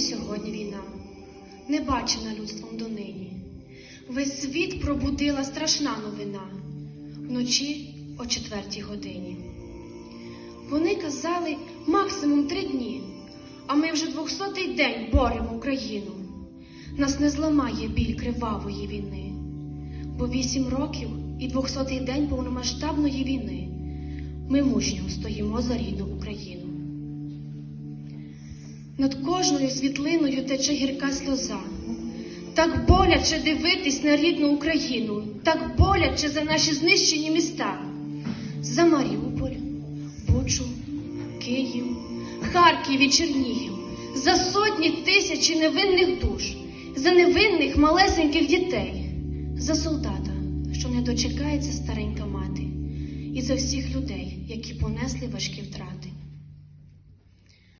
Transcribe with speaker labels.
Speaker 1: сьогодні війна, не бачена людством донині. Весь світ пробудила страшна новина вночі о четвертій годині. Вони казали максимум три дні, а ми вже двохсотий день боремо Україну. Нас не зламає біль кривавої війни, бо вісім років і двохсотий день повномасштабної війни ми мужньо стоїмо за рідну Україну. Над кожною світлиною тече гірка сльоза. Так боляче дивитись на рідну Україну, так боляче за наші знищені міста. За Маріуполь, Бучу, Київ, Харків і Чернігів, за сотні тисячі невинних душ, за невинних малесеньких дітей, за солдата, що не дочекається старенька мати, і за всіх людей, які понесли важкі втрати.